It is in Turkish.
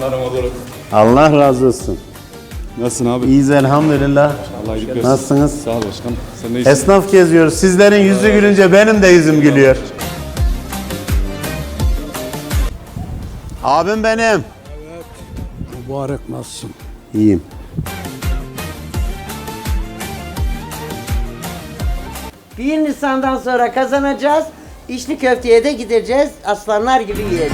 merhaba olarak. Allah razı olsun. Nasılsın abi? İyiyiz elhamdülillah. Allah iyilik versin. Nasılsınız? Sağ ol başkanım. Sen de iyisin. Esnaf geziyoruz. Sizlerin yüzü gülünce benim de yüzüm gülüyor. Abim benim. Mübarek nasılsın? İyiyim. Bir Nisan'dan sonra kazanacağız. İçli köfteye de gideceğiz. Aslanlar gibi yiyeceğiz.